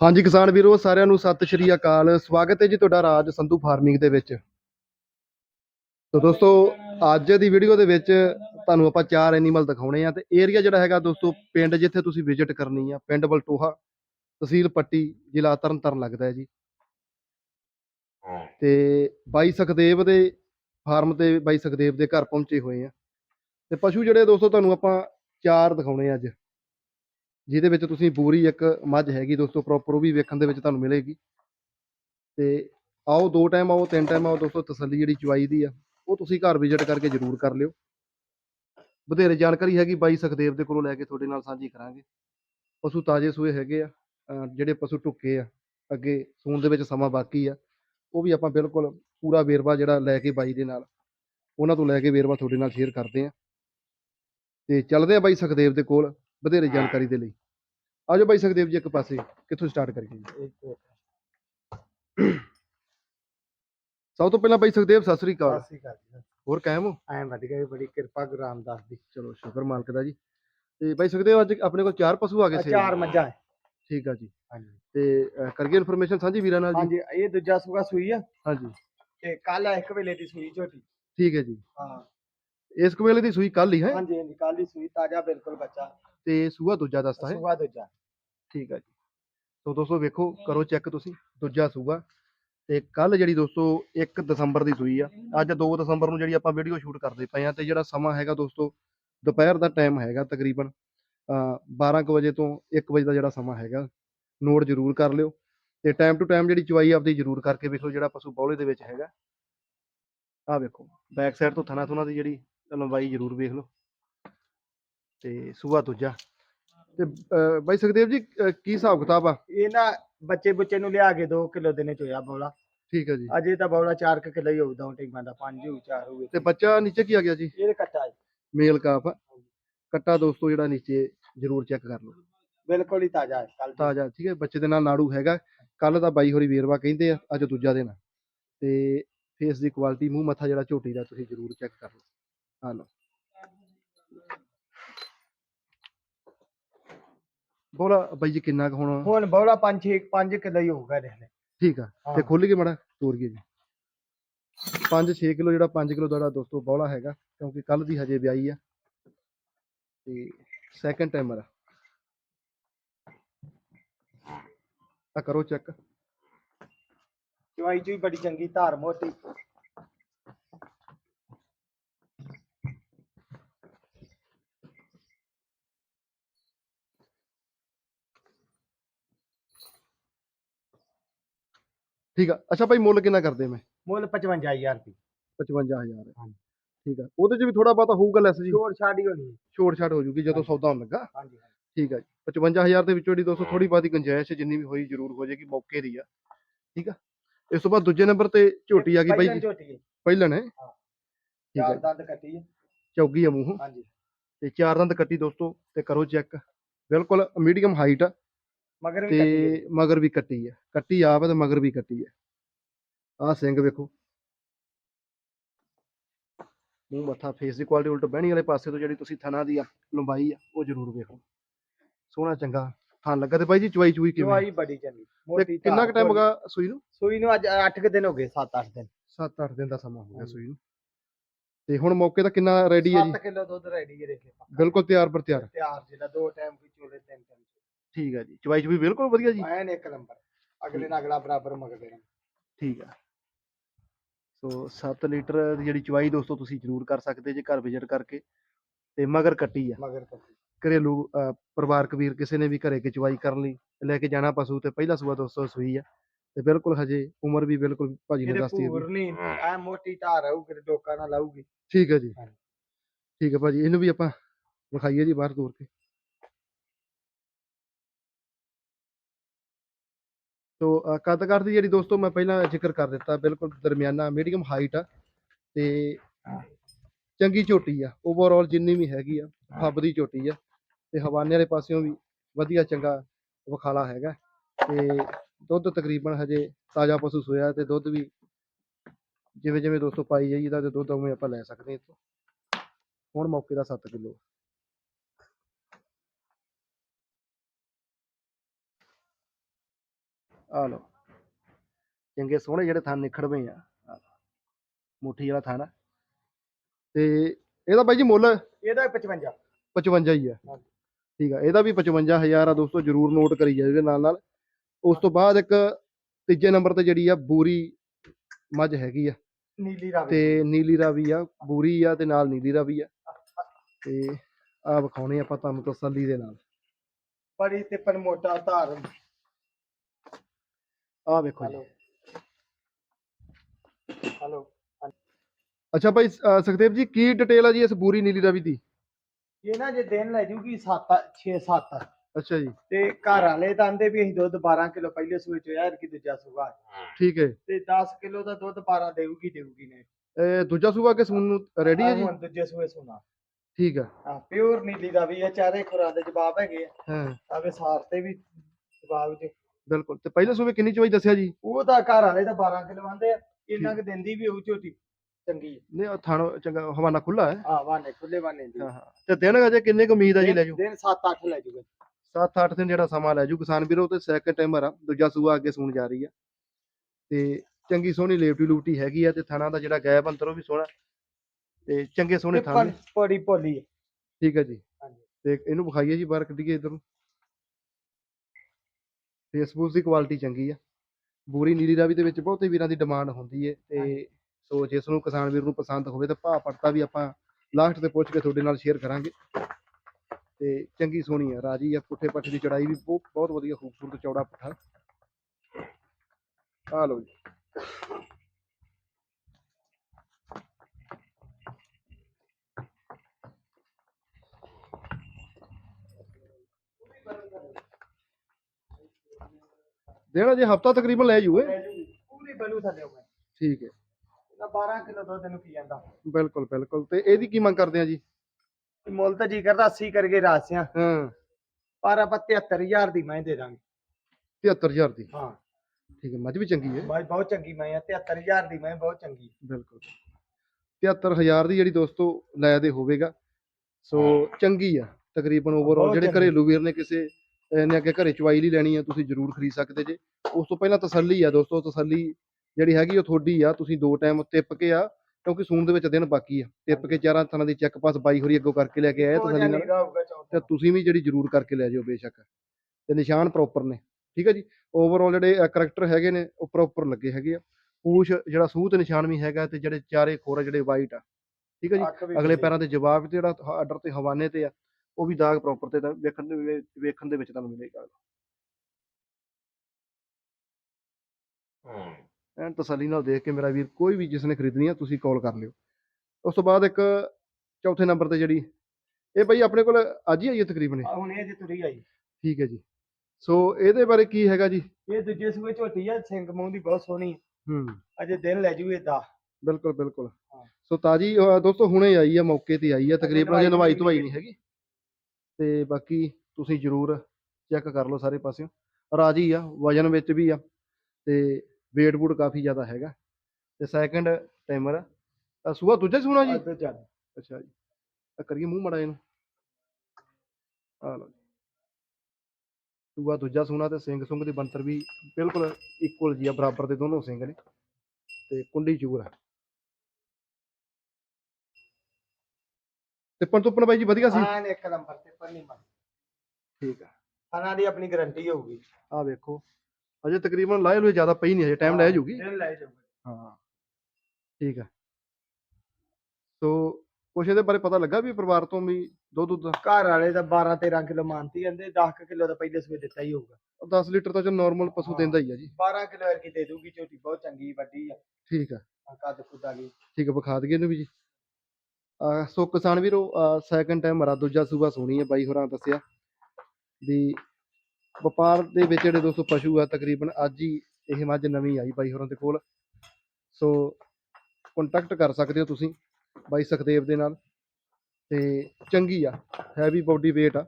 ਹਾਂਜੀ ਕਿਸਾਨ ਵੀਰੋ ਸਾਰਿਆਂ ਨੂੰ ਸਤਿ ਸ਼੍ਰੀ ਅਕਾਲ। ਸਵਾਗਤ ਹੈ ਜੀ ਤੁਹਾਡਾ ਰਾਜ ਸੰਧੂ ਫਾਰਮਿੰਗ ਦੇ ਵਿੱਚ। ਤੋ ਦੋਸਤੋ ਅੱਜ ਦੀ ਵੀਡੀਓ ਦੇ ਵਿੱਚ ਤੁਹਾਨੂੰ ਆਪਾਂ ਚਾਰ ਐਨੀਮਲ ਦਿਖਾਉਣੇ ਆ ਤੇ ਏਰੀਆ ਜਿਹੜਾ ਹੈਗਾ ਦੋਸਤੋ ਪਿੰਡ ਜਿੱਥੇ ਤੁਸੀਂ ਵਿਜ਼ਿਟ ਕਰਨੀ ਆ ਪਿੰਡ ਬਲਟੋਹਾ ਤਹਿਸੀਲ ਪੱਟੀ ਜ਼ਿਲ੍ਹਾ ਤਰਨਤਾਰਨ ਲੱਗਦਾ ਹੈ ਜੀ। ਤੇ ਬਾਈ ਸੁਖਦੇਵ ਦੇ ਫਾਰਮ ਤੇ ਬਾਈ ਸੁਖਦੇਵ ਦੇ ਘਰ ਪਹੁੰਚੇ ਹੋਏ ਆ। ਤੇ ਪਸ਼ੂ ਜਿਹੜੇ ਦੋਸਤੋ ਤੁਹਾਨੂੰ ਆਪਾਂ ਚਾਰ ਦਿਖਾਉਣੇ ਆ ਅੱਜ। ਜਿਹਦੇ ਵਿੱਚ ਤੁਸੀਂ ਪੂਰੀ ਇੱਕ ਮੱਝ ਹੈਗੀ ਦੋਸਤੋ ਪ੍ਰੋਪਰ ਉਹ ਵੀ ਵੇਖਣ ਦੇ ਵਿੱਚ ਤੁਹਾਨੂੰ ਮਿਲੇਗੀ। ਤੇ ਆਓ ਦੋ ਟਾਈਮ ਆਓ, ਤਿੰਨ ਟਾਈਮ ਆਓ ਦੋਸਤੋ, ਤਸੱਲੀ ਜਿਹੜੀ ਚੁਆਈ ਦੀ ਆ, ਉਹ ਤੁਸੀਂ ਘਰ ਵਿਜ਼ਿਟ ਕਰਕੇ ਜ਼ਰੂਰ ਕਰ ਲਿਓ। ਵਧੇਰੇ ਜਾਣਕਾਰੀ ਹੈਗੀ ਬਾਈ ਸੁਖਦੇਵ ਦੇ ਕੋਲੋਂ ਲੈ ਕੇ ਤੁਹਾਡੇ ਨਾਲ ਸਾਂਝੀ ਕਰਾਂਗੇ। ਪਸ਼ੂ ਤਾਜ਼ੇ ਸੂਏ ਹੈਗੇ ਆ ਜਿਹੜੇ ਪਸ਼ੂ ਢੁੱਕੇ ਆ, ਅੱਗੇ ਸੂਣ ਦੇ ਵਿੱਚ ਸਮਾਂ ਬਾਕੀ ਆ, ਉਹ ਵੀ ਆਪਾਂ ਬਿਲਕੁਲ ਪੂਰਾ ਵੇਰਵਾ ਜਿਹੜਾ ਲੈ ਕੇ ਬਾਈ ਦੇ ਨਾਲ, ਉਹਨਾਂ ਤੋਂ ਲੈ ਕੇ ਵੇਰਵਾ ਤੁਹਾਡੇ ਨਾਲ ਸ਼ੇਅਰ ਕਰਦੇ ਆ। ਤੇ ਚੱਲਦੇ ਆ ਬਾਈ ਸੁਖਦੇਵ ਦੇ ਕੋਲ ਵਧੇਰੇ ਜਾਣਕਾਰੀ ਦੇ ਲਈ। ਆਜੋ ਬਾਈ ਸੁਖਦੇਵ ਜੀ ਇੱਕ ਪਾਸੇ ਕਿੱਥੋਂ ਸਟਾਰਟ ਕਰੀਏ? ਜੀ? ਸਭ ਤੋਂ ਪਹਿਲਾਂ ਬਾਈ ਸੁਖਦੇਵ ਸਤਿ ਸ੍ਰੀ ਅਕਾਲ। ਸਤਿ ਸ਼੍ਰੀ ਅਕਾਲ ਜੀ। ਹੋਰ ਕਾਇਮ ਹੋ? ਐਂ ਵਧੀਆ ਜੀ, ਬੜੀ ਕਿਰਪਾ ਗੁਰੂ ਰਾਮਦਾਸ ਦੀ। ਚਲੋ ਸ਼ੁਕਰ ਮਾਲਕ ਦਾ ਜੀ। ਤੇ ਬਾਈ ਸੁਖਦੇਵ ਅੱਜ ਆਪਣੇ ਕੋਲ ਚਾਰ ਪਸ਼ੂ ਆ ਗਏ ਸੀ। ਚਾਰ ਮੱਝਾਂ ਹੈ ਠੀਕ ਆ ਜੀ। ਹਾਂਜੀ। ਤੇ ਕਰੀਏ ਇਨਫੋਰਮੇਸ਼ਨ ਸਾਂਝੀ ਵੀਰਾਂ ਨਾਲ ਜੀ? ਹਾਂਜੀ ਇਹ ਦੂਜਾ ਸੂਆ ਸੂਈ ਆ। ਹਾਂਜੀ। ਤੇ ਕੱਲ ਇੱਕ ਵੇਲੇ ਦੀ ਸੂਈ ਝੋਟੀ। ਠੀਕ ਹੈ ਜੀ। ਹਾਂ। ਇਸ ਕਵੇਲੇ ਦੀ ਸੂਈ ਕੱਲ ਹੀ ਹੈ? ਹਾਂਜੀ ਹਾਂਜੀ ਕੱਲ ਦੀ ਸੂਈ ਤਾਜ਼ਾ ਬਿਲਕੁਲ ਬੱਚਾ। ਤੇ ਸੂਆ ਦੂਜਾ ਦੱਸਦਾ ਹੈ। ਸੂਆ ਦੂਜਾ। ਠੀਕ ਹੈ ਜੀ। ਸੋ ਦੋਸਤੋ ਵੇਖੋ ਕਰੋ ਚੈੱਕ ਤੁਸੀਂ ਦੂਜਾ ਸੂਆ। ਤੇ ਕੱਲ ਜਿਹੜੀ ਦੋਸਤੋ 1 ਦਸੰਬਰ ਦੀ ਸੂਈ ਆ। ਅੱਜ 2 ਦਸੰਬਰ ਨੂੰ ਜਿਹੜੀ ਆਪਾਂ ਵੀਡੀਓ ਸ਼ੂਟ ਕਰਦੇ ਪਏ ਆ ਤੇ ਜਿਹੜਾ ਸਮਾਂ ਹੈਗਾ ਦੋਸਤੋ ਦੁਪਹਿਰ ਦਾ ਟਾਈਮ ਹੈਗਾ ਤਕਰੀਬਨ ਅਹ 12 ਕੁ ਵਜੇ ਤੋਂ 1 ਵਜੇ ਦਾ ਜਿਹੜਾ ਸਮਾਂ ਹੈਗਾ ਨੋਟ ਜ਼ਰੂਰ ਕਰ ਲਿਓ। ਤੇ ਟਾਈਮ ਟੂ ਟਾਈਮ ਜਿਹੜੀ ਚੁਆਈ ਆਪਦੀ ਜ਼ਰੂਰ ਕਰਕੇ ਵੇਖੋ ਜਿਹੜਾ ਪਸ਼ੂ ਬੌਲੇ ਦੇ ਵਿੱਚ ਹੈਗਾ। ਆਹ ਵੇਖੋ ਬੈਕ ਸਾਈਡ ਤੋਂ ਥਣਾ ਥੁਣਾ ਦੀ ਜਿਹੜੀ ਲੰਬਾਈ ਜ਼ਰੂਰ ਵੇਖ ਲਓ। ਤੇ ਸੂਆ ਦੂਜਾ। ਤੇ ਅਹ ਬਾਈ ਸੁਖਦੇਵ ਜੀ ਅਹ ਕੀ ਹਿਸਾਬ ਕਿਤਾਬ ਆ? ਇਹ ਨਾ ਬੱਚੇ ਬੁੱਚੇ ਨੂੰ ਲਿਆ ਕੇ 2 ਕਿਲੋ ਦੇਣੇ ਚੋਇਆ ਬੌਲਾ। ਠੀਕ ਹੈ ਜੀ। ਅਜੇ ਤਾਂ ਬੌਲਾ 4 ਕਿਲੋ ਹੀ ਹੋਊ ਦੋ ਟੀਮਾਂ ਦਾ 5 ਹੋਊ 4 ਹੋਊ ਤੇ ਬੱਚਾ ਨੀਚੇ ਕੀ ਆ ਗਿਆ ਜੀ? ਇਹ ਕੱਟਾ ਜੀ। ਮੇਲ ਕਾਫ ਆ। ਕੱਟਾ ਦੋਸਤੋ ਜਿਹੜਾ ਨੀਚੇ ਜ਼ਰੂਰ ਚੈੱਕ ਕਰ ਲਓ। ਬਿਲਕੁਲ ਹੀ ਤਾਜ਼ਾ ਹੈ ਕੱਲ ਤਾਜ਼ਾ ਠੀਕ ਹੈ। ਬੱਚੇ ਦੇ ਨਾਲ ਨਾੜੂ ਹੈਗਾ। ਕੱਲ ਦਾ ਬਾਈ ਹੋਰੀ ਵੇਰਵਾ ਕਹਿੰਦੇ ਆ ਅੱਜ ਦੂਜਾ ਦਿਨ ਆ। ਤੇ ਫੇਸ ਦੀ ਕੁਆਲਿਟੀ ਮੂੰਹ ਮੱਥਾ ਜਿਹੜਾ ਝੋਟੀ ਦਾ ਤੁਸੀਂ ਜ਼ਰੂਰ ਚੈੱਕ ਕਰ ਲਓ। ਆ ਲਓ। ਬੋਲਾ ਬਾਈ ਜੀ ਕਿੰਨਾ ਕੁ ਹੁਣ? ਹੁਣ ਬੌਲਾ 5 6 5 ਕਿਲੋ ਹੀ ਹੋਊਗਾ ਦੇਖ ਲੈ ਠੀਕ ਆ ਤੇ। ਖੋਲ ਕੇ ਮੜਾ ਤੋਰੀਏ ਜੀ। 5-6 ਕਿਲੋ ਜਿਹੜਾ 5 ਕਿਲੋ ਦਾ ਦੋਸਤੋ ਬੌਲਾ ਹੈਗਾ ਕਿਉਂਕਿ ਕੱਲ ਦੀ ਹਜੇ ਵਿਆਹੀ ਆ। ਤੇ ਸੈਕੰਡ ਟਾਈਮਰ ਆ। ਆ ਕਰੋ ਚੈੱਕ ਚਵਾਈ ਚੂਈ ਬੜੀ ਚੰਗੀ ਧਾਰ ਮੋਟੀ ਠੀਕ ਆ। ਅੱਛਾ ਭਾਈ ਮੁੱਲ ਕਿੰਨਾ ਕਰਦੇ ਮੈਂ? ਮੁੱਲ 55000 ਰੁਪਏ। 55000 ਹਾਂਜੀ। ਠੀਕ ਆ। ਉਹਦੇ ਚ ਵੀ ਥੋੜਾ ਬਹੁਤਾ ਹੋਊਗਾ ਲੈਸ ਜੀ? ਛੋੜ ਛਾੜੀ ਹੋਣੀ ਹੈ। ਛੋੜ ਛਾੜ ਹੋ ਜੂਗੀ ਜਦੋਂ। ਸੌਦਾ ਹੋਣ ਲੱਗਾ। ਹਾਂਜੀ ਠੀਕ ਆ ਜੀ। 55000 ਦੇ ਵਿੱਚੋਂ ਜਿਹੜੀ ਦੋਸਤੋ ਥੋੜੀ ਬਹੁਤੀ ਗੁੰਜਾਇਸ਼ ਜਿੰਨੀ ਵੀ ਹੋਈ ਜ਼ਰੂਰ ਹੋ ਜਾਏਗੀ ਮੌਕੇ ਦੀ ਆ। ਠੀਕ ਆ। ਇਸ ਤੋਂ ਬਾਅਦ ਦੂਜੇ ਨੰਬਰ ਤੇ ਝੋਟੀ ਆ ਗਈ ਬਾਈ ਪਹਿਲਾਂ ਜੀ। ਝੋਟੀ ਹੈ। ਪਹਿਲਣ ਹੈ। ਹਾਂ। ਠੀਕ ਆ ਚਾਰ ਦੰਦ ਕੱਟੀ ਹੈ। ਚੌਗੀ ਆ ਮੂੰਹ। ਹਾਂਜੀ। ਤੇ ਚਾਰ ਦੰਦ ਕੱਟੀ ਦੋਸਤੋ ਤੇ ਕਰੋ ਚੈੱਕ। ਬਿਲਕੁਲ ਮੀਡੀਅਮ ਹਾਈਟ ਆ। ਮਗਰ ਵੀ ਕੱਟੀ ਹੈ। ਤੇ ਮਗਰ ਵੀ ਕੱਟੀ ਆ ਕੱਟੀ ਆਪ ਆ ਤੇ ਮਗਰ ਵੀ ਕੱਟੀ ਆ ਆਹ ਸਿੰਘ ਵੇਖੋ। ਮੂੰਹ ਮੱਥਾ ਫੇਸ ਦੀ ਕੁਆਲਿਟੀ ਉਲਟ ਬਹਿਣੀ ਵਾਲੇ ਪਾਸੇ ਤੋਂ ਜਿਹੜੀ ਤੁਸੀਂ ਥਣਾ ਦੀ ਆ ਲੰਬਾਈ ਆ ਉਹ ਜ਼ਰੂਰ ਵੇਖੋ। ਸੋਹਣਾ ਚੰਗਾ ਥਣ ਲੱਗਾ ਤੇ ਬਾਈ ਜੀ ਚੁਆਈ ਚੁਈ ਕਿਵੇਂ ਚਵਾਈ ਬੜੀ ਚੰਗੀ। ਤੇ ਕਿੰਨਾ ਕੁ ਟਾਈਮ ਹੋ ਗਿਆ ਸੂਈ ਨੂੰ? ਸੂਈ ਨੂੰ ਅੱਜ 8 ਦਿਨ ਹੋ ਗਏ 7-8 ਦਿਨ। 7-8 ਦਿਨ ਦਾ ਸਮਾਂ ਹੋ ਗਿਆ ਹਾਂਜੀ। ਸੂਈ ਨੂੰ। ਤੇ ਹੁਣ ਮੌਕੇ ਦਾ ਕਿੰਨਾ ਰੈਡੀ ਹੈ ਜੀ? 7 ਕਿਲੋ ਦੁੱਧ ਰੈਡੀ ਹੈ ਦੇਖੇ। ਬਿਲਕੁਲ ਤਿਆਰ ਪਰ ਤਿਆਰ। ਤਿਆਰ ਜਿਹੜਾ ਦੋ ਟਾਈਮ ਕੋਈ ਚੋਲੇ ਤਿੰਨ ਟਾਈਮ ਠੀਕ ਹੈ ਜੀ ਚੁਆਈ ਚੁਈ ਬਿਲਕੁਲ ਵਧੀਆ ਜੀ। ਐਨ ਇੱਕ ਨੰਬਰ ਅਗਲੇ ਨਾਲ ਅਗਲਾ ਬਰਾਬਰ ਮਗਰ ਦੇ ਠੀਕ ਆ। ਸੋ 7 ਲੀਟਰ ਦੀ ਜਿਹੜੀ ਚੁਆਈ ਦੋਸਤੋ ਤੁਸੀਂ ਜ਼ਰੂਰ ਕਰ ਸਕਦੇ ਜੇ ਘਰ ਵਿਜ਼ਿਟ ਕਰਕੇ ਤੇ ਮਗਰ ਕੱਟੀ ਆ। ਮਗਰ ਕੱਟੀ। ਘਰੇਲੂ ਪਰਿਵਾਰਕ ਵੀਰ ਕਿਸੇ ਨੇ ਵੀ ਘਰੇ ਕੇ ਚੁਆਈ ਕਰਨ ਲਈ ਲੈ ਕੇ ਜਾਣਾ ਪਸ਼ੂ ਤੇ ਪਹਿਲਾ ਸੂਆ ਦੋਸਤੋ ਸੂਈ ਆ ਤੇ ਬਿਲਕੁਲ ਹਜੇ ਉਮਰ ਵੀ ਬਿਲਕੁਲ ਭਾਜੀ ਨੇ ਦੱਸਤੀ ਹੈ ਨਹੀਂ ਐ ਮੋਟੀ ਧਾਰ ਆਊ ਕਿਤੇ ਡੋਕਾ ਨਾ ਲਾਊਗੀ। ਠੀਕ ਹੈ ਜੀ। ਠੀਕ ਹੈ ਭਾਜੀ ਇਹਨੂੰ ਵੀ ਆਪਾਂ ਵਿਖਾਈਏ ਜੀ ਬਾਹਰ ਤੋਰ ਕੇ। ਤੋ ਅਹ, ਦੀ ਜਿਹੜੀ ਦੋਸਤੋ ਮੈਂ ਪਹਿਲਾਂ ਜ਼ਿਕਰ ਕਰ ਦਿੱਤਾ ਬਿਲਕੁਲ ਦਰਮਿਆਨਾ ਮੀਡੀਅਮ ਹਾਈਟ ਆ ਤੇ ਚੰਗੀ ਝੋਟੀ ਆ ਓਵਰਆਲ ਜਿੰਨੀ ਵੀ ਹੈਗੀ ਆ ਫੱਬ ਦੀ ਝੋਟੀ ਆ ਤੇ ਹਵਾਨੇ ਵਾਲੇ ਪਾਸਿਓਂ ਵੀ ਵਧੀਆ ਚੰਗਾ ਵਿਖਾਲਾ ਹੈਗਾ ਤੇ ਦੁੱਧ ਤਕਰੀਬਨ ਹਜੇ ਤਾਜ਼ਾ ਪਸ਼ੂ ਸੋਇਆ ਤੇ ਦੁੱਧ ਵੀ ਜਿਵੇਂ ਜਿਵੇਂ ਦੋਸਤੋ ਪਾਈ ਜਾਈਦਾ ਤੇ ਦੁੱਧ ਉਵੇਂ ਆਪਾਂ ਲੈ ਸਕਦੇ ਹਾਂ ਇੱਥੋਂ। ਹੁਣ ਮੌਕੇ ਦਾ 7 ਕਿਲੋ। ਆ ਲਓ। ਚੰਗੇ ਸੋਹਣੇ ਜਿਹੜੇ ਥਣ ਨਿਖੜਵੇਂ ਆ। ਆਹ ਲਓ। ਮੁੱਠੀ ਵਾਲਾ ਥਣ ਆ। ਤੇ ਇਹਦਾ ਬਾਈ ਜੀ ਮੁੱਲ? ਇਹਦਾ 55 55 ਹੀ ਆ। ਹਾਂਜੀ। ਠੀਕ ਆ ਇਹਦਾ ਵੀ 55000 ਆ ਦੋਸਤੋ ਜਰੂਰ ਨੋਟ ਕਰੀ ਜਾਓ ਇਹਦੇ ਨਾਲ ਨਾਲ। ਉਸ ਤੋਂ ਬਾਅਦ ਇੱਕ ਤੀਜੇ ਨੰਬਰ ਤੇ ਜਿਹੜੀ ਆ ਬੂਰੀ ਮੱਝ ਹੈਗੀ ਆ। ਨੀਲੀ ਰਾਵੀ। ਤੇ ਨੀਲੀ ਰਾਵੀ ਆ ਬੂਰੀ ਆ ਤੇ ਨਾਲ ਨੀਲੀ ਰਾਵੀ ਆ। ਤੇ ਆ ਵਿਖਾਉਣੇ ਆਪਾਂ ਤੁਹਾਨੂੰ ਤਸੱਲੀ ਦੇ ਨਾਲ। ਬੜੀ ਤਿੱਪਨ ਮੋਟਾ ਧਾਰ ਆ ਵੇਖੋ ਜੀ। ਹਲੋ। ਅੱਛਾ ਭਾਈ ਸੁਖਦੇਵ ਜੀ ਕੀ ਡਿਟੇਲ ਆ ਜੀ ਇਸ ਬੂਰੀ ਨੀਲੀ ਰਾਵੀ ਦੀ? ਇਹ ਨਾ ਜੇ ਦਿਨ ਲੈ ਜੂਗੀ 7 6 7 ਅੱਛਾ ਜੀ। ਤੇ ਘਰ ਵਾਲੇ ਤਾਂ ਆਂਦੇ ਵੀ ਅਸੀਂ ਦੁੱਧ 12 ਕਿਲੋ ਪਹਿਲੇ ਸੂਏ ਚ ਯਾਰ ਕਿ ਦੂਜਾ ਸੂਆ। ਠੀਕ ਹੈ। ਤੇ 10 ਕਿਲੋ ਦਾ ਦੁੱਧ 12 ਦੇਊਗੀ ਦੇਊਗੀ ਨੇ। ਇਹ ਦੂਜਾ ਸੂਬਾ ਕੇ ਸੂਨ ਨੂੰ ਰੈਡੀ ਹੈ ਜੀ? ਹੁਣ ਦੂਜੇ ਸੂਏ ਸੁਣਾ। ਠੀਕ ਆ ਆ ਪਿਓਰ ਨੀਲੀ ਦਾ ਵੀ ਆ ਚਾਰੇ ਖੁਰਾਂ ਦੇ ਜਵਾਬ ਹੈਗੇ ਆ। ਹਾਂ। ਆਵੇ ਸਾਰ ਤੇ ਵੀ ਜਵਾਬ ਜੇ ਬਿਲਕੁਲ ਤੇ ਪਹਿਲੇ ਸੂਬੇ ਕਿੰਨੀ ਚਵਾਈ ਦੱਸਿਆ ਜੀ? ਉਹ ਤਾਂ ਘਰ ਵਾਲੇ ਤਾਂ 12 ਕਿਲੋ ਆਂਦੇ ਆ ਇੰਨਾ ਕਿ ਦਿੰਦੀ ਵੀ ਉਹ ਝੋਟੀ ਚੰਗੀ ਨਹੀਂ ਉਹ ਥਾਣ ਚੰਗਾ ਹਵਾਨਾ ਖੁੱਲਾ ਹੈ? ਆ ਵਾਨੇ ਖੁੱਲੇ ਵਾਨੇ ਦੀ। ਹਾਂ ਹਾਂ। ਤੇ ਦਿਨ ਅਜੇ ਕਿੰਨੇ ਕੁ ਉਮੀਦ ਆ ਜੀ ਲੈ ਜਾਓ ਦਿਨ 7-8 ਲੈ ਜੂਗਾ 7-8 ਦਿਨ ਜਿਹੜਾ ਸਮਾਂ ਲੈ ਜੂ ਕਿਸਾਨ ਵੀਰੋ ਤੇ ਸੈਕਿੰਡ ਟਾਈਮਰ ਆ ਦੂਜਾ ਸੂਆ ਅੱਗੇ ਸੂਣ ਜਾ ਰਹੀ ਆ। ਤੇ ਚੰਗੀ ਸੋਹਣੀ ਲੇਵਟੀ ਲੂਟੀ ਹੈਗੀ ਆ ਤੇ ਥਣਾ ਦਾ ਜਿਹੜਾ ਗੈਪ ਅੰਤਰ ਉਹ ਵੀ ਸੋਹਣਾ। ਤੇ ਚੰਗੇ ਸੋਹਣੇ ਥਣ। ਪੜੀ ਭੋਲੀ ਹੈ। ਠੀਕ ਹੈ ਜੀ। ਤੇ ਇਹਨੂੰ ਵਿਖਾਈਏ ਜੀ ਬਾਹਰ ਕੱਢੀਏ ਇਧਰ ਨੂੰ। ਫੇਸਬੁੱਕ ਦੀ ਕੁਆਲਿਟੀ ਚੰਗੀ ਆ। ਬੂਰੀ ਨੀਲੀ ਰਾਵੀ ਦੇ ਵਿੱਚ ਬਹੁਤੇ ਵੀਰਾਂ ਦੀ ਡਿਮਾਂਡ ਹੁੰਦੀ ਹੈ ਤੇ। ਸੋ ਜਿਸ ਨੂੰ ਕਿਸਾਨ ਵੀਰ ਨੂੰ ਪਸੰਦ ਹੋਵੇ ਤਾਂ ਭਾਅ ਪੜਤਾ ਵੀ ਆਪਾਂ ਲਾਸਟ ਤੇ ਪੁੱਛ ਕੇ ਤੁਹਾਡੇ ਨਾਲ ਸ਼ੇਅਰ ਕਰਾਂਗੇ। ਤੇ ਚੰਗੀ ਸੋਹਣੀ ਆ ਰਾਜੀ ਆ ਪੁੱਠੇ ਪੱਠੇ ਦੀ ਚੜਾਈ ਵੀ ਬਹੁਤ ਬਹੁਤ ਵਧੀਆ ਖੂਬਸੂਰਤ ਚੌੜਾ ਪੁੱਠਾ। ਆ ਲਓ ਜੀ। ਦੇਣਾ ਜੇ ਹਫਤਾ ਤਕਰੀਬਨ ਲੈ ਜੂਏ। ਪੂਰੀ ਬਲੂ ਥੱਲੇ ਹੋਵੇ ਠੀਕ ਹੈ। ਇਹਦਾ 12 ਕਿਲੋ ਦੁੱਧ ਨੂੰ ਪੀ ਜਾਂਦਾ। ਬਿਲਕੁਲ ਬਿਲਕੁਲ। ਤੇ ਇਹਦੀ ਕੀ ਮੰਗ ਕਰਦੇ ਆ ਜੀ? ਮੁੱਲ ਤਾਂ ਜੀ ਕਰਦਾ 80 ਕਰਕੇ ਰਾਸਿਆਂ। ਹਾਂ। ਪਰ ਆਪਾਂ 73000 ਦੀ ਮੈਂ ਦੇ ਦਾਂਗੇ। 73000 ਦੀ। ਹਾਂ। ਠੀਕ ਹੈ ਮੱਝ ਵੀ ਚੰਗੀ ਹੈ। ਬਾਈ ਬਹੁਤ ਚੰਗੀ ਮੈਂ ਆ 73000 ਦੀ ਮੈਂ ਬਹੁਤ ਚੰਗੀ। ਬਿਲਕੁਲ। 73000 ਦੀ ਜਿਹੜੀ ਦੋਸਤੋ ਲੈ ਦੇ ਹੋਵੇਗਾ। ਸੋ ਚੰਗੀ ਆ। ਤਕਰੀਬਨ ਓਵਰਆਲ ਬਹੁਤ ਜਿਹੜੇ ਚੰਗੀ। ਘਰੇਲੂ ਵੀਰ ਨੇ ਕਿਸੇ ਨੇ ਅੱਗੇ ਘਰੇ ਚਵਾਈ ਲਈ ਲੈਣੀ ਆ ਤੁਸੀਂ ਜ਼ਰੂਰ ਖਰੀਦ ਸਕਦੇ ਜੇ। ਉਸ ਤੋਂ ਪਹਿਲਾਂ ਤਸੱਲੀ ਆ ਦੋਸਤੋ ਤਸੱਲੀ ਜਿਹੜੀ ਹੈਗੀ ਉਹ ਤੁਹਾਡੀ ਆ ਤੁਸੀਂ ਦੋ ਟਾਈਮ ਟਿੱਪ ਕੇ ਆ ਕਿਉਂਕਿ ਸੂਣ ਦੇ ਵਿੱਚ ਦਿਨ ਬਾਕੀ ਆ। ਟਿੱਪ ਕੇ ਚਾਰਾਂ ਥਾਂ ਦੀ ਚੈੱਕ ਪਾਸ ਬਾਈ ਹੋਰੀ ਅੱਗੋਂ ਕਰਕੇ ਲੈ ਕੇ ਆਏ ਤਸੱਲੀ ਨਾਲ। ਤੇ ਤੁਸੀਂ ਵੀ ਜਿਹੜੀ ਜ਼ਰੂਰ ਕਰਕੇ ਲੈ ਜਾਓ ਬੇਸ਼ੱਕ। ਤੇ ਨਿਸ਼ਾਨ ਪ੍ਰੋਪਰ ਨੇ ਠੀਕ ਹੈ ਜੀ? ਓਵਰਆਲ ਜਿਹੜੇ ਕਰੈਕਟਰ ਹੈਗੇ ਨੇ ਉਹ ਪ੍ਰੋਪਰ ਲੱਗੇ ਹੈਗੇ ਆ। ਪੂਛ ਜਿਹੜਾ ਸੂਹ ਤੇ ਨਿਸ਼ਾਨ ਵੀ ਹੈਗਾ ਤੇ ਜਿਹੜੇ ਚਾਰੇ ਖੋਰ ਜਿਹੜੇ ਵਾਈਟ ਆ ਠੀਕ ਹੈ ਜੀ? ਅਗਲੇ। ਪੈਰਾਂ ਤੇ ਜਵਾਬ ਤੇ ਜਿਹੜਾ ਆਰਡਰ ਤੇ ਹਵਾਨੇ ਤੇ ਆ ਉਹ ਵੀ ਦਾਗ ਪ੍ਰੋਪਰ ਤੇ ਤਾਂ ਵੇਖਣ ਦੇ ਵਿੱਚ- ਵੇਖਣ ਦੇ ਵਿੱਚ ਤੁਹਾਨੂੰ ਮਿਲੇਗਾ। ਐਨ ਤਸੱਲੀ ਨਾਲ ਦੇਖ ਕੇ ਮੇਰਾ ਵੀਰ ਕੋਈ ਵੀ ਜਿਸ ਨੇ ਖਰੀਦਣੀ ਆ ਤੁਸੀਂ ਕਾਲ ਕਰ ਲਿਓ। ਉਸ ਤੋਂ ਬਾਅਦ ਇੱਕ ਚੌਥੇ ਨੰਬਰ ਤੇ ਜਿਹੜੀ ਇਹ ਬਈ ਆਪਣੇ ਕੋਲ ਅੱਜ ਹੀ ਆਈ ਹੈ ਤਕਰੀਬਨ ਹੁਣ ਇਹ ਜੇ ਤੁਰੀ ਆਈ। ਠੀਕ ਹੈ ਜੀ। ਸੋ ਇਹਦੇ ਬਾਰੇ ਕੀ ਹੈਗਾ ਜੀ? ਇਹ ਦੂਜੇ ਸੂਏ ਝੋਟੀ ਆ ਸਿੰਘ ਮੂੰਹ ਦੀ ਬਹੁਤ ਸੋਹਣੀ। ਹੂੰ। ਅਜੇ ਦਿਨ ਲੈ ਜੂ ਇਹਦਾ ਬਿਲਕੁਲ ਬਿਲਕੁਲ। ਸੋ ਤਾਜੀ ਦੋਸਤੋ ਹੁਣੇ ਆਈ ਆ ਮੌਕੇ ਤੇ ਆਈ ਆ ਤਕਰੀਬਨ ਅਜੇ ਨਵਾਈ ਧਵਾਈ ਨਹੀਂ ਹੈਗੀ। ਤੇ ਬਾਕੀ ਤੁਸੀਂ ਜਰੂਰ ਚੈੱਕ ਕਰ ਲਓ ਸਾਰੇ ਪਾਸਿਓਂ। ਰਾਜੀ ਆ ਵਜਨ ਵਿੱਚ ਵੀ ਆ ਤੇ weight ਬੂਟ ਕਾਫੀ ਜ਼ਿਆਦਾ ਹੈਗਾ। ਤੇ ਸੈਕੰਡ ਟਾਈਮਰ ਆ। ਸੂਆ ਦੂਜਾ ਸੂਣਾ ਜੀ? ਚੱਲ ਅੱਛਾ ਜੀ। ਆ ਕਰੀਏ ਮੂੰਹ ਮੜਾ ਇਹਨੂੰ। ਆ ਲਓ ਸੂਆ ਦੂਜਾ ਸੂਣਾ ਤੇ ਸਿੰਘ ਸੁੰਗ ਦੀ ਬੰਤਰ ਵੀ ਬਿਲਕੁਲ ਇਕੁਅਲ ਜੀ ਆ ਬਰਾਬਰ ਦੇ ਦੋਨੋਂ ਸਿੰਘ ਨੇ। ਤੇ ਕੁੰਡੀ ਚੂਰ ਆ। ਟਿੱਪਣ ਟੁੱਪਣ ਬਾਈ ਜੀ ਵਧੀਆ ਸੀ? ਹਾਂ ਇੱਕ ਨੰਬਰ ਤੇ ਪੰਨੀ ਮਾ ਠੀਕ ਆ। ਖਾਣਾ ਦੀ ਆਪਣੀ ਗਾਰੰਟੀ ਹੋਊਗੀ। ਆ ਵੇਖੋ ਅਜੇ ਤਕਰੀਬਨ ਲਾਏ ਲੋਏ ਜ਼ਿਆਦਾ ਪਈ ਨਹੀਂ ਹਜੇ ਟਾਈਮ ਲੈ ਜੂਗੀ ਦਿਨ ਲੈ ਜਾਊਗੀ। ਹਾਂ। ਠੀਕ ਆ। ਸੋ ਕੁਛ ਇਹਦੇ ਬਾਰੇ ਪਤਾ ਲੱਗਾ ਵੀ ਪਰਿਵਾਰ ਤੋਂ ਵੀ ਦੁੱਧ ਦੁੱਧ ਘਰ ਵਾਲੇ ਤਾਂ 12 13 ਕਿਲੋ ਮਾਨਤੀ ਜਾਂਦੇ 10 ਕਿਲੋ ਦਾ ਪਹਿਲੇ ਸਵੇ ਦਿੱਤਾ ਹੀ ਹੋਊਗਾ। 10 ਲੀਟਰ ਤਾਂ ਚ ਨਾਰਮਲ ਪਸ਼ੂ। ਦਿੰਦਾ ਹੀ ਆ ਜੀ। 12 ਕਿਲੋ ਵਰਗੀ ਦੇ ਦੂਗੀ ਝੋਟੀ ਬਹੁਤ ਚੰਗੀ ਵੱਡੀ ਆ। ਠੀਕ ਆ। ਕੱਦ ਕੁੱਦ ਆ ਗਈ। ਠੀਕ ਆ ਵਿਖਾ ਦਈਏ ਇਹਨੂੰ ਵੀ ਜੀ। ਸੋ ਕਿਸਾਨ ਵੀਰੋ ਸੈਕੰਡ ਟਾਈਮ ਮਰਾ ਦੂਜਾ ਸੂਬਾ ਸੋਣੀ ਹੈ ਬਾਈ ਹੋਰਾਂ ਦੱਸਿਆ ਵੀ ਵਪਾਰ ਦੇ ਵਿੱਚ ਜਿਹੜੇ ਦੋਸਤੋ ਪਸ਼ੂ ਆ, ਤਕਰੀਬਨ ਅੱਜ ਹੀ ਇਹ ਮੱਝ ਨਵੀਂ ਆਈ ਬਾਈ ਹੋਰਾਂ ਦੇ ਕੋਲ। ਸੋ ਕੰਟੈਕਟ ਕਰ ਸਕਦੇ ਹੋ ਤੁਸੀਂ ਬਾਈ ਸੁਖਦੇਵ ਦੇ ਨਾਲ ਤੇ ਚੰਗੀ ਆ ਹੈਵੀ ਬਾਡੀ weight ਆ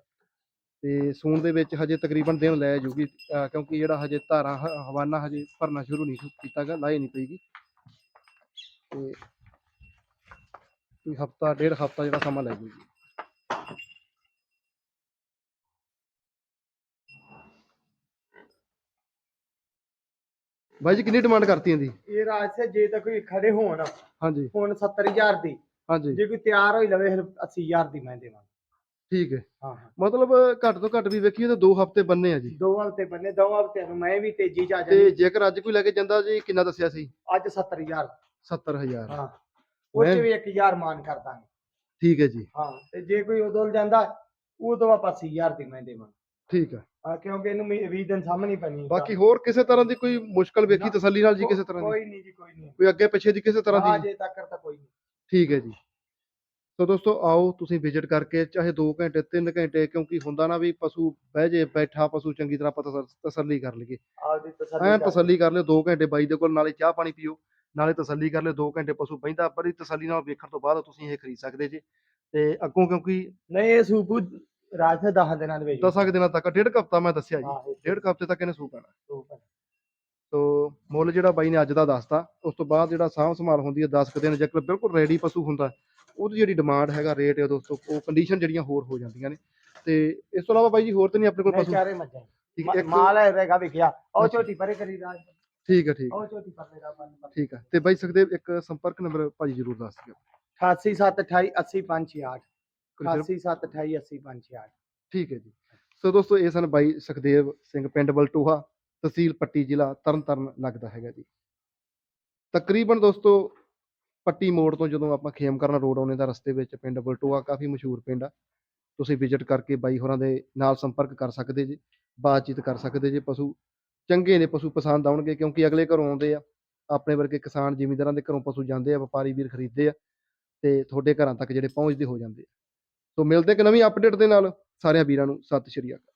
ਤੇ ਸੂਣ ਦੇ ਵਿੱਚ ਹਜੇ ਤਕਰੀਬਨ ਦਿਨ ਲੈ ਜੂਗੀ ਕਿਉਂਕਿ ਜਿਹੜਾ ਹਜੇ ਧਾਰਾਂ ਹਵਾਨਾ ਹਜੇ ਭਰਨਾ ਸ਼ੁਰੂ ਨਹੀਂ ਕੀਤਾਗਾ, ਲਾਏ ਨਹੀਂ ਪਈਗੀ। ਤੇ ਕੋਈ ਹਫਤਾ ਡੇਢ ਹਫਤਾ ਜਿਹੜਾ ਸਮਾਂ ਲੈ ਜੂਗੀ। ਬਾਈ ਜੀ ਕਿੰਨੀ ਡਿਮਾਂਡ ਕਰਤੀ ਇਹਦੀ ਇਹ ਰਾਜ ਸੇ ਜੇ ਤਾਂ ਕੋਈ ਖੜੇ ਹੋਣ ਹਾਂਜੀ। ਹੁਣ 70000 ਦੀ। ਹਾਂਜੀ। ਜੇ ਕੋਈ ਤਿਆਰ ਹੋਈ ਲਵੇ ਫਿਰ 80000 ਦੀ ਮੈਂ ਦੇਵਾਂ ਠੀਕ ਹੈ। ਹਾਂ ਹਾਂ। ਮਤਲਬ ਘੱਟ ਤੋਂ ਘੱਟ ਵੀ ਵੇਖੀਏ ਤਾਂ 2 ਹਫ਼ਤੇ ਬੰਨੇ ਆ ਜੀ। ਦੋ ਹਫ਼ਤੇ ਬੰਨੇ ਦੋ ਹਫ਼ਤੇ ਨੂੰ ਮੈਂ ਵੀ ਤੇਜ਼ੀ ਚ ਆ ਤੇ ਜਾਣੀ। ਜੇਕਰ ਅੱਜ ਕੋਈ ਲੈ ਕੇ ਜਾਂਦਾ ਜੀ ਕਿੰਨਾ ਦੱਸਿਆ ਸੀ? ਅੱਜ 70000 70000 ਹਾਂ। ਉਹ ਚ ਵੀ 1000 ਮਾਨ ਕਰ ਦਾਂਗੇ। ਠੀਕ ਹੈ ਜੀ। ਹਾਂ ਤੇ ਜੇ ਕੋਈ ਉਦੋਂ ਜਾਂਦਾ ਉਦੋਂ ਆਪਾਂ 80000 ਦੀ ਮੈਂ ਦੇਵਾਂ ਠੀਕ ਹੈ। ਹਾਂ ਕਿਉਂਕਿ ਇਹਨੂੰ 20 ਦਿਨ ਸਾਹਮਣੇ ਪੈਣੀ ਬਾਕੀ ਹੋਰ ਕਿਸੇ ਤਰ੍ਹਾਂ ਦੀ ਕੋਈ ਮੁਸ਼ਕਲ ਵੇਖੀ ਤਸੱਲੀ ਨਾਲ ਜੀ ਕਿਸੇ ਤਰ੍ਹਾਂ ਦੀ? ਕੋਈ ਨਹੀਂ ਜੀ ਕੋਈ ਨਹੀਂ। ਕੋਈ ਅੱਗੇ ਪਿੱਛੇ ਦੀ ਕਿਸੇ ਤਰ੍ਹਾਂ ਦੀ? ਅਜੇ ਤੱਕ ਤਾਂ ਕੋਈ ਨਹੀਂ। ਠੀਕ ਹੈ ਜੀ। ਸੋ ਦੋਸਤੋ ਆਓ ਤੁਸੀਂ ਵਿਜ਼ਿਟ ਕਰਕੇ ਚਾਹੇ 2 ਘੰਟੇ 3 ਘੰਟੇ ਕਿਉਂਕਿ ਹੁੰਦਾ ਨਾ ਵੀ ਪਸ਼ੂ ਬਹਿ ਜੇ ਬੈਠਾ ਪਸ਼ੂ ਚੰਗੀ ਤਰ੍ਹਾਂ ਤਸੱਲ- ਕਰ ਲਈਏ। ਆਪਦੀ ਤਸੱਲੀ ਐਨ ਤਸੱਲੀ ਕਰ ਲਿਓ 2 ਘੰਟੇ ਬਾਈ ਦੇ ਕੋਲ ਨਾਲੇ ਚਾਹ ਪਾਣੀ ਪੀਓ। ਨਾਲੇ ਤਸੱਲੀ ਕਰ ਲਿਓ 2 ਘੰਟੇ ਪਸ਼ੂ ਬਹਿੰਦਾ ਬੜੀ ਤਸੱਲੀ ਨਾਲ ਵੇਖਣ ਤੋਂ ਬਾਅਦ ਤੁਸੀਂ ਇਹ ਖਰੀਦ ਸਕਦੇ ਜੀ। ਤੇ ਅੱਗੋਂ ਕਿਉਂਕਿ ਨਹੀਂ ਇਹ ਸੂਪੂ ਰਾਜ ਦੇ 10 ਦਿਨਾਂ ਦੇ ਵਿੱਚ 10 ਦਿਨਾਂ ਤੱਕ ਡੇਢ ਹਫ਼ਤਾ ਮੈਂ ਦੱਸਿਆ ਜੀ। ਹਾਂ ਇਹ ਡੇਢ ਹਫ਼ਤੇ ਤੱਕ ਇਹਨੇ ਸੂਪ ਹੈ। ਸੋ ਮੁੱਲ ਜਿਹੜਾ ਬਾਈ ਨੇ ਅੱਜ ਦਾ ਦੱਸਤਾ ਉਸ ਤੋਂ ਬਾਅਦ ਜਿਹੜਾ ਸਾਂਭ ਸੰਭਾਲ ਹੁੰਦੀ ਹੈ 10 ਕੁ ਦਿਨ ਜੇਕਰ ਬਿਲਕੁਲ ਰੈਡੀ ਪਸ਼ੂ ਹੁੰਦਾ ਉਹਦੀ ਜਿਹੜੀ ਡਿਮਾਂਡ ਹੈਗਾ ਰੇਟ ਹੈ ਦੋਸਤੋ ਉਹ ਕੰਡੀਸ਼ਨ ਜਿਹੜੀਆਂ ਹੋਰ ਹੋ ਜਾਂਦੀਆਂ ਨੇ। ਤੇ ਇਸ ਤੋਂ ਇਲਾਵਾ ਬਾਈ ਜੀ ਹੋਰ ਤਾਂ ਨਹੀਂ ਆਪਣੇ ਕੋਲ ਪਸ਼ੂ? ਚਾਰੇ ਮੱਝਾਂ। ਠੀਕ ਮਾ- ਇੱਕ ਮਾਲ ਹੈ ਰਹੇਗਾ ਵਿਖਿਆ ਉਹ ਅੱਛਾ। ਝੋਟੀ ਪਰੇ ਕਰੀ ਰਾਜ। ਠੀਕ ਹੈ ਠੀਕ ਹੈ, ਉਹ ਝੋਟੀ ਠੀਕ ਹੈ ਤੇ ਬਾਈ ਸੁਖਦੇਵ ਇੱਕ ਸੰਪਰਕ ਨੰਬਰ ਭਾਜੀ ਜਰੂਰ ਦੱਸ ਦਿਓ। 8728 80568 ਕੋਈ ਫਿਰ- 8728 80568 ਠੀਕ ਹੈ ਜੀ। ਸੋ ਦੋਸਤੋ ਇਹ ਸਨ ਬਾਈ ਸੁਖਦੇਵ ਸਿੰਘ ਪਿੰਡ ਬਲਟੋਹਾ ਤਹਿਸੀਲ ਪੱਟੀ ਜ਼ਿਲ੍ਹਾ ਤਰਨਤਾਰਨ ਲੱਗਦਾ ਹੈਗਾ ਜੀ। ਤਕਰੀਬਨ ਦੋਸਤੋ ਪੱਟੀ ਮੋੜ ਤੋਂ ਜਦੋਂ ਆਪਾਂ ਖੇਮਕਰਨ ਰੋਡ ਆਉਣੇ ਦਾ ਰਸਤੇ ਵਿੱਚ ਪਿੰਡ ਬਲਟੋਹਾ ਕਾਫੀ ਮਸ਼ਹੂਰ ਪਿੰਡ ਆ। ਤੁਸੀਂ ਵਿਜ਼ਿਟ ਕਰਕੇ ਬਾਈ ਹੋਰਾਂ ਦੇ ਨਾਲ ਸੰਪਰਕ ਕਰ ਸਕਦੇ ਜੀ ਬਾਤਚੀਤ ਕਰ ਸਕਦੇ ਜੀ ਪਸ਼ੂ। ਚੰਗੇ ਨੇ ਪਸ਼ੂ ਪਸੰਦ ਆਉਣਗੇ ਕਿਉਂਕਿ ਅਗਲੇ ਘਰੋਂ ਆਉਂਦੇ ਆ, ਆਪਣੇ ਵਰਗੇ ਕਿਸਾਨ ਜ਼ਿਮੀਂਦਾਰਾਂ ਦੇ ਘਰੋਂ ਪਸ਼ੂ ਜਾਂਦੇ ਆ, ਵਪਾਰੀ ਵੀਰ ਖਰੀਦਦੇ ਆ ਤੇ ਤੁਹਾਡੇ ਘਰਾਂ ਤੱਕ ਜਿਹੜੇ ਪਹੁੰਚਦੇ ਹੋ ਜਾਂਦੇ ਆ। ਸੋ ਮਿਲਦੇ ਇੱਕ ਨਵੀਂ ਅਪਡੇਟ ਦੇ ਨਾਲ, ਸਾਰਿਆਂ ਵੀਰਾਂ ਨੂੰ ਸਤਿ ਸ਼੍ਰੀ ਅਕਾਲ।